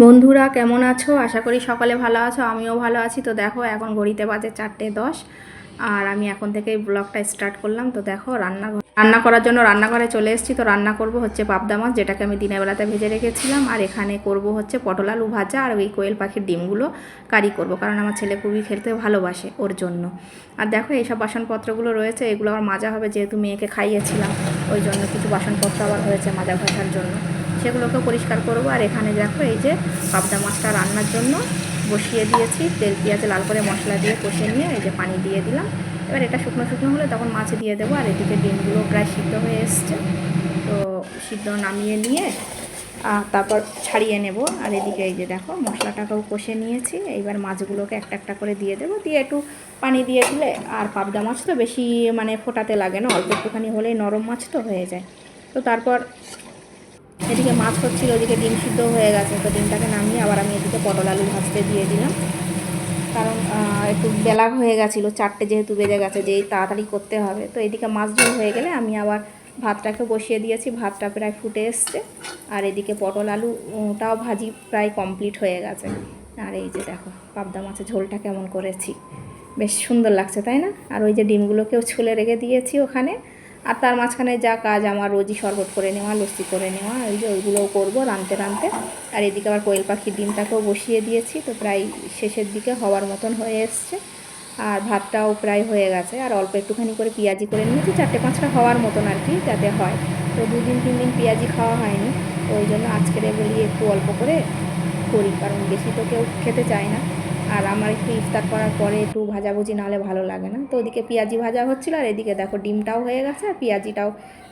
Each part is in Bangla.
বন্ধুরা, কেমন আছো? আশা করি সকলে ভালো আছো, আমিও ভালো আছি। তো দেখো, এখন ঘড়িতে বাজে চারটে দশ, আর আমি এখন থেকে ব্লগটা স্টার্ট করলাম। তো দেখো রান্না রান্না করার জন্য রান্নাঘরে চলে এসেছি। তো রান্না করব হচ্ছে পাবদা মাছ, যেটাকে আমি দিনের বেলাতে ভেজে রেখেছিলাম। আর এখানে করব হচ্ছে পটল আলু ভাজা আর ওই কোয়েল পাখির ডিমগুলো কারি করব, কারণ আমার ছেলে খুবই খেলতে ভালোবাসে ওর জন্য। আর দেখো, এইসব বাসনপত্রগুলো রয়েছে, এগুলো আবার মাজা হবে, যেহেতু মেয়েকে খাইয়েছিলাম, ওই জন্য কিছু বাসনপত্র আবার হয়েছে মাজা ঘষার জন্য। সেগুলোকে পরিষ্কার করব। আর এখানে দেখো, এই যে পাবদা মাছটা রান্নার জন্য বসিয়ে দিয়েছি। তেল, পেঁয়াজে, লাল করে মশলা দিয়ে কষে নিয়ে এই যে পানি দিয়ে দিলাম। এবার এটা শুকনো শুকনো হলে তখন মাছ দিয়ে দেবো। আর এদিকে ডিমগুলো প্রায় সিদ্ধ হয়ে এসছে। তো সিদ্ধ নামিয়ে নিয়ে তারপর ছাড়িয়ে নেব। আর এদিকে এই যে দেখো, মশলাটাকেও কষে নিয়েছি। এইবার মাছগুলোকে একটা একটা করে দিয়ে দেবো। দিয়ে একটু পানি দিয়ে দিলে আর পাবদা মাছ তো বেশি মানে ফোটাতে লাগে না। অল্প একটুখানি হলেই নরম মাছ তো হয়ে যায়। তো তারপর এদিকে মাছ হচ্ছিল, ওদিকে ডিম সিদ্ধ হয়ে গেছে। তো ডিমটাকে নামিয়ে আবার আমি এদিকে পটল আলু ভাজতে দিয়ে দিলাম। কারণ একটু বেলা হয়ে গেছিল, চারটে যেহেতু বেজে গেছে যে তাড়াতাড়ি করতে হবে। তো এদিকে মাছ ঝোল হয়ে গেলে আমি আবার ভাতটাকে বসিয়ে দিয়েছি, ভাতটা প্রায় ফুটে এসছে। আর এদিকে পটল আলুটাও ভাজি প্রায় কমপ্লিট হয়ে গেছে। আর এই যে দেখো, পাবদা মাছের ঝোলটা কেমন করেছি। বেশ সুন্দর লাগছে, তাই না? আর ওই যে ডিমগুলোকেও ছুলে রেখে দিয়েছি ওখানে। আর তার মাঝখানে যা কাজ আমার রোজই শরবত করে নেওয়া, লস্যি করে নেওয়া ওই যে ওইগুলোও করব রানতে রানতে আর এদিকে আবার কোয়েল পাখির ডিমটাকেও বসিয়ে দিয়েছি, তো প্রায় শেষের দিকে হওয়ার মতন হয়ে এসছে। আর ভাতটাও প্রায় হয়ে গেছে, আর অল্প একটুখানি করে পেঁয়াজি করে নিয়েছি, চারটে পাঁচটা হওয়ার মতন আর কি, যাতে হয়। তো দুদিন তিন দিন পেঁয়াজি খাওয়া হয়নি, তো ওই জন্য আজকের বলি একটু অল্প করে করি, কারণ বেশি তো কেউ খেতে চায় না। আর আমার একটু ইফতার করার পরে একটু ভাজাভুজি নাহলে ভালো লাগে না। তো ওদিকে পেঁয়াজি ভাজা হচ্ছিল আর এদিকে দেখো ডিমটাও হয়ে গেছে আর পেঁয়াজিটাও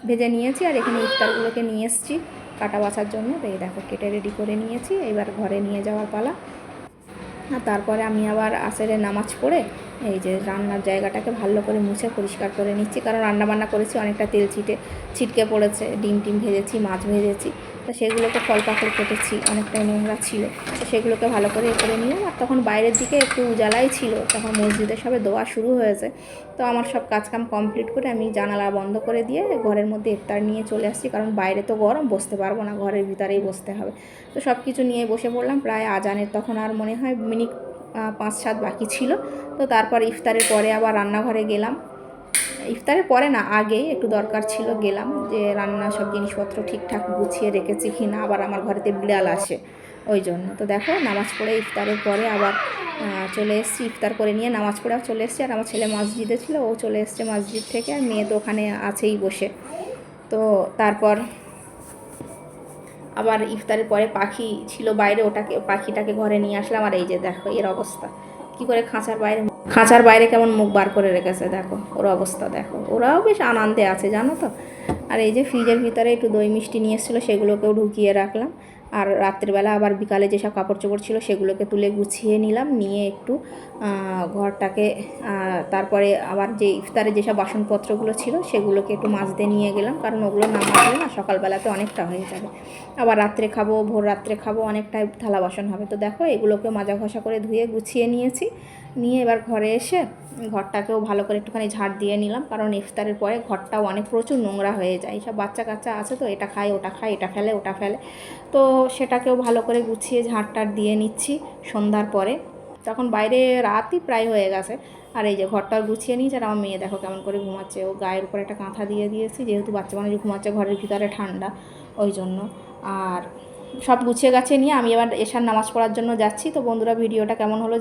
ভেজে নিয়েছি আর এখানে ইফতারগুলোকে নিয়ে এসেছি কাটা বাসার জন্য। তো এই দেখো কেটে রেডি করে নিয়েছি, এবার ঘরে নিয়ে যাওয়ার পালা। আর তারপরে আমি আবার আসেরে নামাজ পড়ে এই যে রান্নার জায়গাটাকে ভালো করে মুছে পরিষ্কার করে নিচ্ছি, কারণ রান্না বান্না করেছি, অনেকটা তেল ছিটে, ছিটকে পড়েছে, ডিম টিম ভেজেছি, মাছ ভেজেছি। তো সেগুলোকে ফল পাকড় কেটেছি অনেকটাই নোংরা ছিল। তো সেগুলোকে ভালো করে এ করে নিলাম, আর তখন বাইরের দিকে একটু উজালাই ছিল, তখন মসজিদের সবে দোয়া শুরু হয়েছে। তো আমার সব কাজকাম কমপ্লিট করে আমি জানালা বন্ধ করে দিয়ে ঘরের মধ্যে ইফতার নিয়ে চলে আসছি, কারণ বাইরে তো গরম, বসতে পারব না, ঘরের ভিতরেই বসতে হবে। তো সব কিছু নিয়ে বসে পড়লাম, প্রায় আজানের তখন আর মনে হয় মিনিট পাঁচ সাত বাকি ছিল। তো তারপর ইফতারের পরে আবার রান্নাঘরে গেলাম। ইফতারের পরে না আগেই একটু দরকার ছিল, গেলাম যে রান্না সব জিনিসপত্র ঠিকঠাক গুছিয়ে রেখেছি কি না আবার আমার ঘরেতে বিড়াল আসে ওই জন্য। তো দেখো, নামাজ পড়ে ইফতারের পরে আবার চলে এসেছি, ইফতার করে নিয়ে নামাজ পড়ে চলে এসেছি। আর আমার ছেলে মসজিদে ছিল, ও চলে এসছে মসজিদ থেকে। আর মেয়ে তো ওখানে আছেই বসে। তো তারপর আবার ইফতারের পরে পাখি ছিল বাইরে, ওটাকে, পাখিটাকে ঘরে নিয়ে আসলাম। আর এই যে দেখো, এর অবস্থা। কি করে খাঁচার বাইরে খাঁচার বাইরে কেমন মুখ বার করে রেখেছে, দেখো, ওর অবস্থা দেখো। ওরাও বেশ আনন্দে আছে, জানো তো? আর এই যে ফ্রিজের ভিতরে একটু দই মিষ্টি নিয়ে এসেছিল, সেগুলোকেও ঢুকিয়ে রাখলাম। আর রাত্রিবেলা আবার বিকালে যেসব কাপড় চোপড় ছিল সেগুলোকে তুলে গুছিয়ে নিলাম, নিয়ে একটু ঘরটাকে তারপরে আবার যে ইফতারে যেসব বাসনপত্রগুলো ছিল সেগুলোকে একটু মাজতে নিয়ে গেলাম, কারণ ওগুলো না মাজলে না সকালবেলাতে অনেকটা হয়ে যাবে। আবার রাত্রে খাব, ভোর রাত্রে খাব, অনেকটাই থালা বাসন হবে। তো দেখো এগুলোকে মাজা ঘষা করে ধুয়ে গুছিয়ে নিয়েছি। নিয়ে এবার ঘরে এসে ঘরটাকেও ভালো করে একটুখানি ঝাড় দিয়ে নিলাম। কারণ ইফতারের পরে ঘরটাও অনেক প্রচুর নোংরা হয়ে যায়। সব বাচ্চা কাচ্চা আছে তো, এটা খায়, ওটা খায়, এটা ফেলে, ওটা ফেলে। তো সেটাকেও ভালো করে গুছিয়ে ঝাড়টার দিয়ে নিচ্ছি সন্ধ্যার পরে। তখন বাইরে রাতই প্রায় হয়ে গেছে। আর এই যে ঘরটা গুছিয়ে নিয়েছে আর আমার মেয়ে দেখো কেমন করে ঘুমাচ্ছে। ও গায়ের উপর একটা কাঁথা দিয়ে দিয়েছি, যেহেতু বাচ্চা মানুষ ঘুমাচ্ছে, ঘরের ভিতরে ঠান্ডা ওই জন্য। আর সব গুছিয়ে গাছিয়ে নিয়ে আমি এবার এশার নামাজ পড়ার জন্য যাচ্ছি। তো বন্ধুরা, ভিডিওটা কেমন হলো